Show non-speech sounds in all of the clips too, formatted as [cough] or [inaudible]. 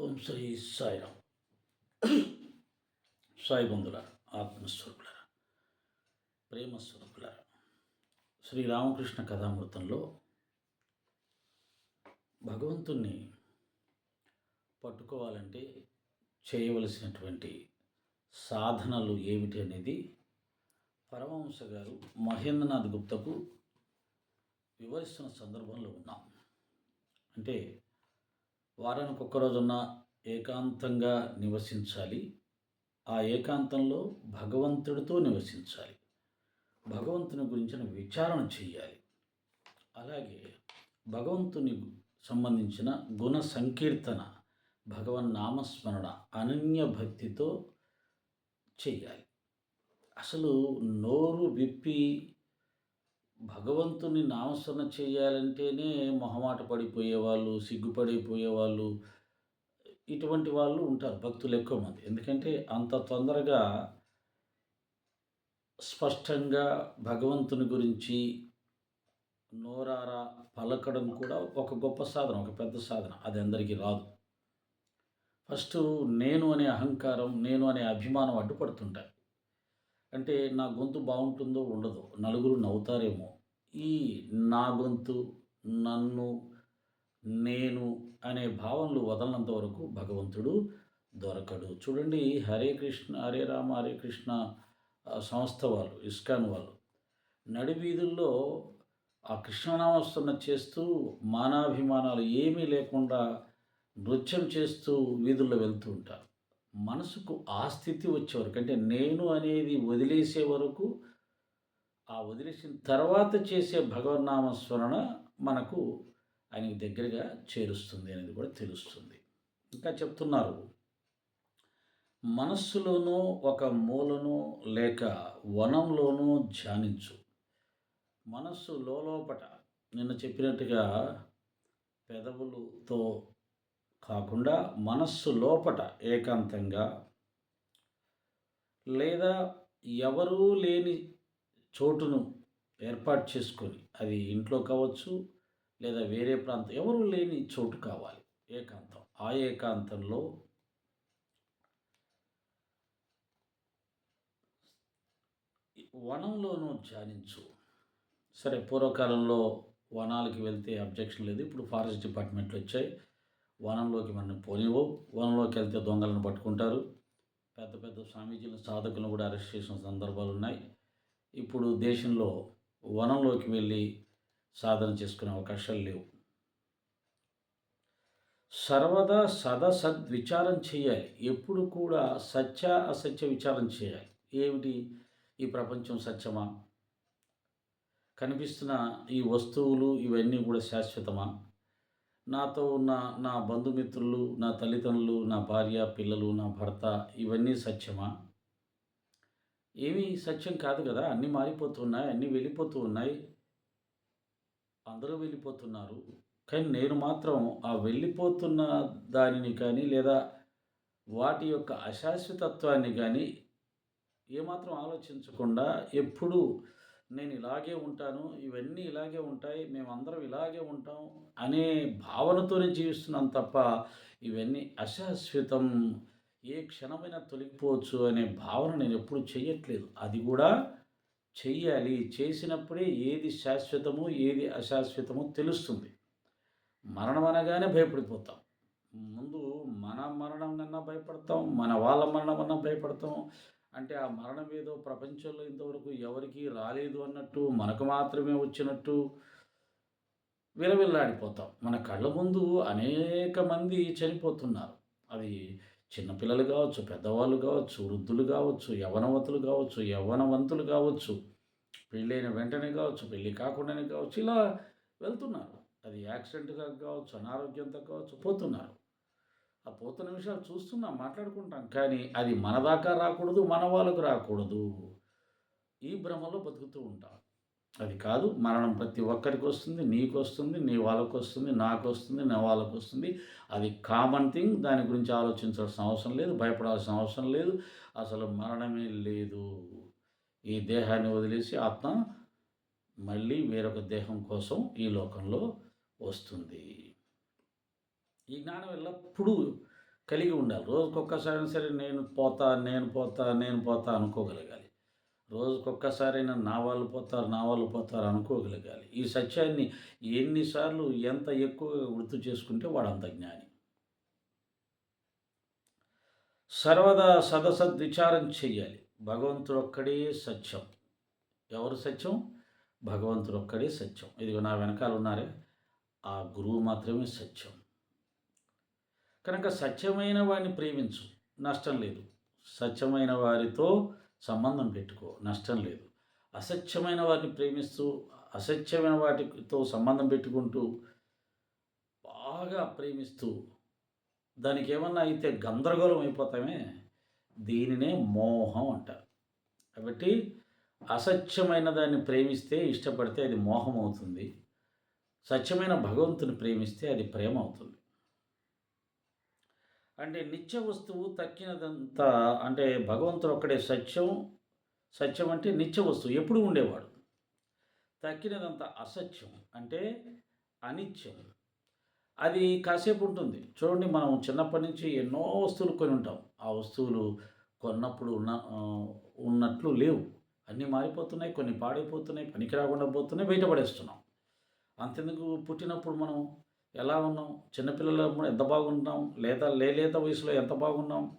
ఓం శ్రీ సాయిరామ్ [coughs] సాయి బంధుల ఆత్మస్వరూపుల ప్రేమ స్వరూపుల శ్రీ రామకృష్ణ కథామృతంలో భగవంతుణ్ణి పట్టుకోవాలంటే చేయవలసినటువంటి సాధనలు ఏమిటి అనేది పరమహంస గారు మహేంద్రనాథ్ గుప్తకు వివరిస్తున్న సందర్భంలో ఉన్నాం. అంటే వారానికి ఒక్కరోజున్న ఏకాంతంగా నివసించాలి. ఆ ఏకాంతంలో భగవంతుడితో నివసించాలి. భగవంతుని గురించిన విచారణ చేయాలి అలాగే భగవంతుని సంబంధించిన గుణ సంకీర్తన భగవన్ నామస్మరణ అనన్య భక్తితో చేయాలి అసలు నోరు విప్పి భగవంతుని నామస్మరణ చేయాలంటేనే మొహమాట పడిపోయేవాళ్ళు సిగ్గుపడిపోయేవాళ్ళు ఇటువంటి వాళ్ళు ఉంటారు భక్తులు ఎక్కువ మంది. ఎందుకంటే అంత తొందరగా స్పష్టంగా భగవంతుని గురించి నోరారా పలకడం కూడా ఒక గొప్ప సాధన ఒక పెద్ద సాధన. అది అందరికీ రాదు. ఫస్ట్ నేను అనే అహంకారం నేను అనే అభిమానం అడ్డుపడుతుంటాయి. అంటే నా గొంతు బాగుంటుందో ఉండదో నలుగురు నవ్వుతారేమో. ఈ నా గొంతు నన్ను నేను అనే భావనలు వదలనంత వరకు భగవంతుడు దొరకడు. చూడండి హరే కృష్ణ హరే రామ హరే కృష్ణ సంస్థ వాళ్ళు ఇస్కాన్ వాళ్ళు. నడివీధుల్లో ఆ కృష్ణనామస్మరణ చేస్తూ మానాభిమానాలు ఏమీ లేకుండా నృత్యం చేస్తూ వీధుల్లో వెళ్తూ ఉంటారు. మనసుకు ఆ స్థితి వచ్చే వరకు అంటే నేను అనేది వదిలేసే వరకు ఆ వదిలేసిన తర్వాత చేసే భగవన్నామ స్మరణ మనకు ఆయనకి దగ్గరగా చేరుస్తుంది అనేది కూడా తెలుస్తుంది. ఇంకా చెప్తున్నారు. మనస్సులోనూ ఒక మూలను లేక వనంలోనూ ధ్యానించు. మనస్సు లోపట నిన్న చెప్పినట్టుగా పెదవులతో కాకుండా మనస్సు లోపట ఏకాంతంగా లేదా ఎవరూ లేని చోటును ఏర్పాటు చేసుకొని అది ఇంట్లో కావచ్చు లేదా వేరే ప్రాంతం ఎవరు లేని చోటు కావాలి ఏకాంతం. ఆ ఏకాంతంలో వనంలోనూ ధ్యానించు. సరే పూర్వకాలంలో వనాలకి వెళ్తే అబ్జెక్షన్ లేదు ఇప్పుడు ఫారెస్ట్ డిపార్ట్మెంట్లు వచ్చాయి. వనంలోకి మనం పోనివ్వవు. వనంలోకి వెళ్తే దొంగలను పట్టుకుంటారు. పెద్ద పెద్ద స్వామీజీలను సాధకులను కూడా అరెస్ట్ చేసిన సందర్భాలు ఉన్నాయి. ఇప్పుడు దేశంలో వనంలోకి వెళ్ళి సాధన చేసుకునే అవకాశాలు లేవు. సర్వదా సదా సద్విచారం చేయాలి. ఎప్పుడు కూడా సత్య అసత్య విచారం చేయాలి. ఏమిటి? ఈ ప్రపంచం సత్యమా? కనిపిస్తున్న ఈ వస్తువులు ఇవన్నీ కూడా శాశ్వతమా? నాతో ఉన్న నా బంధుమిత్రులు నా తల్లిదండ్రులు నా భార్య పిల్లలు నా భర్త ఇవన్నీ సత్యమా? ఏమీ సత్యం కాదు కదా. అన్నీ మారిపోతున్నాయి అన్నీ వెళ్ళిపోతూ ఉన్నాయి అందరూ వెళ్ళిపోతున్నారు. కానీ నేను మాత్రం ఆ వెళ్ళిపోతున్న దానిని కానీ లేదా వాటి యొక్క అశాశ్వతత్వాన్ని కానీ ఏమాత్రం ఆలోచించకుండా ఎప్పుడూ నేను ఇలాగే ఉంటాను ఇవన్నీ ఇలాగే ఉంటాయి మేమందరం ఇలాగే ఉంటాం అనే భావనతోనే జీవిస్తున్నాం తప్ప ఇవన్నీ అశాశ్వతం. ఏ క్షణమైనా తొలగిపోవచ్చు అనే భావన నేను ఎప్పుడు చేయట్లేదు అది కూడా చెయ్యాలి. చేసినప్పుడే ఏది శాశ్వతమో ఏది అశాశ్వతమో తెలుస్తుంది. మరణం అనగానే భయపడిపోతాం. ముందు మన మరణం కన్నా భయపడతాం మన వాళ్ళ మరణం అన్నా భయపడతాం అంటే ఆ మరణం ఏదో ప్రపంచంలో ఇంతవరకు ఎవరికీ రాలేదు అన్నట్టు మనకు మాత్రమే వచ్చినట్టు విలవిల్లాడిపోతాం. మన కళ్ళ ముందు అనేక మంది చనిపోతున్నారు. అది చిన్నపిల్లలు కావచ్చు పెద్దవాళ్ళు కావచ్చు వృద్ధులు కావచ్చు యవనవతులు కావచ్చు యవ్వనవంతులు కావచ్చు పెళ్ళైన వెంటనే కావచ్చు పెళ్ళి కాకుండానే కావచ్చు ఇలా వెళ్తున్నారు. అది యాక్సిడెంట్గా కావచ్చు అనారోగ్యంతో కావచ్చు పోతున్నారు. ఆ పోతున్న విషయాలు చూస్తున్నాం మాట్లాడుకుంటాం. కానీ అది మన దాకా రాకూడదు మన వాళ్ళకు రాకూడదు. ఈ భ్రమలో బతుకుతూ ఉంటాం. అది కాదు మరణం ప్రతి ఒక్కరికి వస్తుంది నీకు వస్తుంది నీ వాళ్ళకు వస్తుంది నాకు వస్తుంది నా వాళ్ళకు వస్తుంది. అది కామన్ థింగ్ దాని గురించి ఆలోచించాల్సిన అవసరం లేదు భయపడాల్సిన అవసరం లేదు. అసలు మరణమే లేదు. ఈ దేహాన్ని వదిలేసి ఆత్మ మళ్ళీ వేరొక దేహం కోసం ఈ లోకంలో వస్తుంది. ఈ జ్ఞానం ఎల్లప్పుడూ కలిగి ఉండాలి. రోజుకొక్కసారి సరే నేను పోతా నేను పోతా నేను పోతా అనుకోగలగాలి. రోజుకొక్కసారైనా నా వాళ్ళు పోతారు నా వాళ్ళు పోతారు అనుకోగలగాలి. ఈ సత్యాన్ని ఎన్నిసార్లు ఎంత ఎక్కువగా గుర్తు చేసుకుంటే వాడంత జ్ఞాని. సర్వదా సదసద్విచారం చెయ్యాలి. భగవంతుడు ఒక్కడే సత్యం. ఎవరు సత్యం? భగవంతుడు ఒక్కడే సత్యం. ఇదిగో నా వెనకాల ఉన్నారే. ఆ గురువు మాత్రమే సత్యం. కనుక సత్యమైన వాడిని ప్రేమించు. నష్టం లేదు. సత్యమైన వారితో సంబంధం పెట్టుకో. నష్టం లేదు. అసత్యమైన వారిని ప్రేమిస్తూ అసత్యమైన వాటితో సంబంధం పెట్టుకుంటూ బాగా ప్రేమిస్తూ దానికి ఏమన్నా అయితే గందరగోళం అయిపోతామే. దీనినే మోహం అంటారు. కాబట్టి అసత్యమైన దాన్ని ప్రేమిస్తే ఇష్టపడితే అది మోహం అవుతుంది. సత్యమైన భగవంతుని ప్రేమిస్తే అది ప్రేమ అవుతుంది. అంటే నిత్య వస్తువు తక్కినదంతా అంటే భగవంతుడు ఒక్కడే సత్యం సత్యం అంటే నిత్య వస్తువు ఎప్పుడు ఉండేవాడు. తక్కినదంతా అసత్యం అంటే అనిత్యం. అది కాసేపు ఉంటుంది. చూడండి మనం చిన్నప్పటి నుంచి ఎన్నో వస్తువులు కొని ఉంటాం. ఆ వస్తువులు కొన్నప్పుడు ఉన్న ఉన్నట్లు లేవు. అన్నీ మారిపోతున్నాయి కొన్ని పాడైపోతున్నాయి పనికి రాకుండా పోతున్నాయి బయటపడేస్తున్నాం. అంతెందుకు పుట్టినప్పుడు మనం ఎలా ఉన్నాం? చిన్నపిల్లలు ఎంత బాగున్నాం? లేదా లేలేత వయసులో ఎంత బాగున్నాం?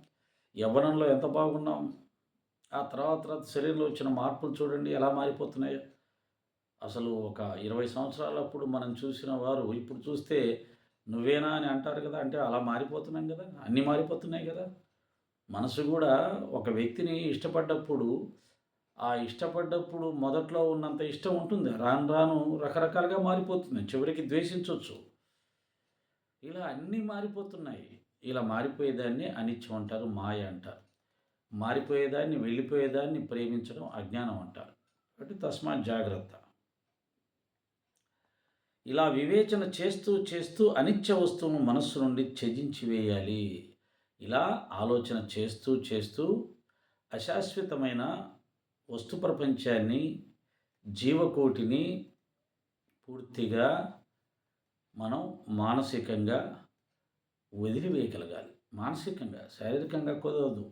యవ్వనంలో ఎంత బాగున్నాం? ఆ తర్వాత తర్వాత శరీరంలో వచ్చిన మార్పులు చూడండి ఎలా మారిపోతున్నాయో. అసలు ఒక ఇరవై సంవత్సరాలప్పుడు మనం చూసిన వారు ఇప్పుడు చూస్తే నువ్వేనా అని అంటారు కదా అంటే అలా మారిపోతున్నాం కదా అన్నీ మారిపోతున్నాయి కదా. మనసు కూడా ఒక వ్యక్తిని ఇష్టపడ్డప్పుడు ఆ ఇష్టపడ్డప్పుడు మొదట్లో ఉన్నంత ఇష్టం ఉంటుంది. రాను రాను రకరకాలుగా మారిపోతుంది. చివరికి ద్వేషించవచ్చు. ఇలా అన్నీ మారిపోతున్నాయి. ఇలా మారిపోయేదాన్ని అనిత్యం అంటారు మాయ అంటారు. మారిపోయేదాన్ని వెళ్ళిపోయేదాన్ని ప్రేమించడం అజ్ఞానం అంటారు. కాబట్టి తస్మాత్ జాగ్రత్త. ఇలా వివేచన చేస్తూ చేస్తూ అనిత్య వస్తువును మనస్సు నుండి త్యజించి వేయాలి. ఇలా ఆలోచన చేస్తూ చేస్తూ అశాశ్వతమైన వస్తు ప్రపంచాన్ని జీవకోటిని పూర్తిగా మనం మానసికంగా వదిలివేయగలగాలి. మానసికంగా శారీరకంగా కుదరదు.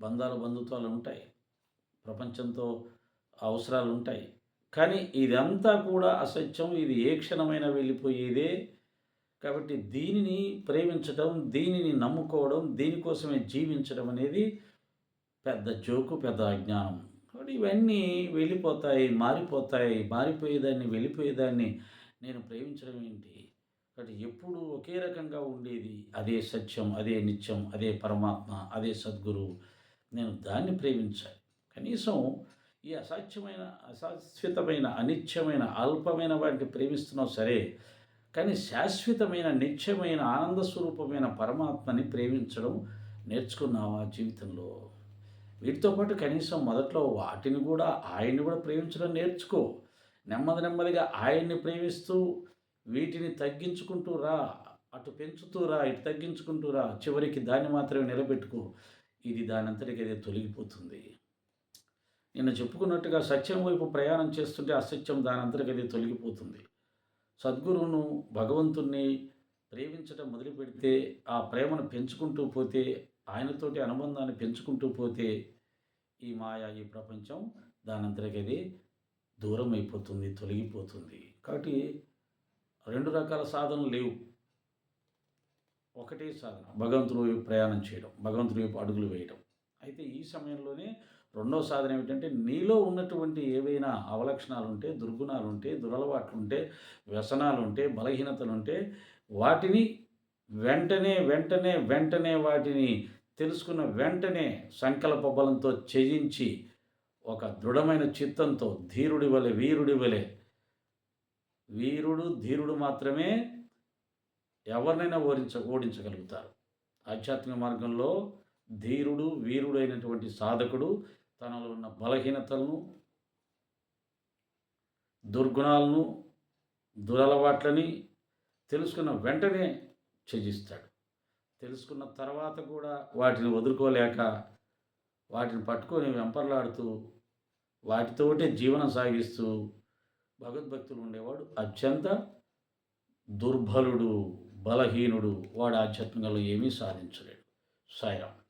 బంధాలు బంధుత్వాలు ఉంటాయి. ప్రపంచంతో అవసరాలు ఉంటాయి. కానీ ఇదంతా కూడా అసత్యం. ఇది ఏ క్షణమైనా వెళ్ళిపోయేదే. కాబట్టి దీనిని ప్రేమించడం దీనిని నమ్ముకోవడం దీనికోసమే జీవించడం అనేది పెద్ద జోకు పెద్ద అజ్ఞానం. కాబట్టి ఇవన్నీ వెళ్ళిపోతాయి మారిపోతాయి మారిపోయేదాన్ని వెళ్ళిపోయేదాన్ని నేను ప్రేమించడం ఏంటి? కాబట్టి ఎప్పుడు ఒకే రకంగా ఉండేది అదే సత్యం అదే నిత్యం అదే పరమాత్మ అదే సద్గురు. నేను దాన్ని ప్రేమించాలి. కనీసం ఈ అసాధ్యమైన అశాశ్వతమైన అనిత్యమైన అల్పమైన వాటిని ప్రేమిస్తున్నావు సరే కానీ శాశ్వతమైన నిత్యమైన ఆనంద స్వరూపమైన పరమాత్మని ప్రేమించడం నేర్చుకున్నావా జీవితంలో? వీటితో పాటు కనీసం మొదట్లో వాటిని కూడా ఆయన్ని కూడా ప్రేమించడం నేర్చుకో. నెమ్మది నెమ్మదిగా ఆయన్ని ప్రేమిస్తూ వీటిని తగ్గించుకుంటూ రా అటు పెంచుతూ రా ఇటు తగ్గించుకుంటూ రా చివరికి దాన్ని మాత్రమే నిలబెట్టుకో. ఇది దానంతటికి అదే తొలగిపోతుంది. నిన్న చెప్పుకున్నట్టుగా సత్యం వైపు ప్రయాణం చేస్తుంటే అసత్యం దానంతటికి అదే తొలగిపోతుంది. సద్గురువును భగవంతుణ్ణి ప్రేమించడం మొదలు పెడితే ఆ ప్రేమను పెంచుకుంటూ పోతే ఆయనతోటి అనుబంధాన్ని పెంచుకుంటూ పోతే ఈ మాయ ఈ ప్రపంచం దానంతటికి అది దూరం అయిపోతుంది తొలగిపోతుంది. కాబట్టి రెండు రకాల సాధనలు లేవు. ఒకటే సాధన భగవంతుడు వైపు ప్రయాణం చేయడం భగవంతుని వైపు అడుగులు వేయడం అయితే ఈ సమయంలోనే రెండో సాధన ఏమిటంటే నీలో ఉన్నటువంటి ఏవైనా అవలక్షణాలు ఉంటే దుర్గుణాలు ఉంటే దురలవాట్లు ఉంటే వ్యసనాలు ఉంటే బలహీనతలు ఉంటే వాటిని వెంటనే వెంటనే వెంటనే వాటిని తెలుసుకున్న వెంటనే సంకల్ప బలంతో చేయించి ఒక దృఢమైన చిత్తంతో ధీరుడి వలె వీరుడి వలె వీరుడు ధీరుడు మాత్రమే ఎవరినైనా ఓడించ ఓడించగలుగుతారు. ఆధ్యాత్మిక మార్గంలో ధీరుడు వీరుడు అయినటువంటి సాధకుడు తనలో ఉన్న బలహీనతలను దుర్గుణాలను దురలవాట్లని తెలుసుకున్న వెంటనే త్యజిస్తాడు. తెలుసుకున్న తర్వాత కూడా వాటిని వదులుకోలేక వాటిని పట్టుకొని వెంపర్లాడుతూ వాటితోటే జీవనం సాగిస్తూ భగవద్భక్తులు ఉండేవాడు అత్యంత దుర్బలుడు బలహీనుడు. వాడు ఆధ్యాత్మికంలో ఏమీ సాధించలేడు. సాయిరామ్.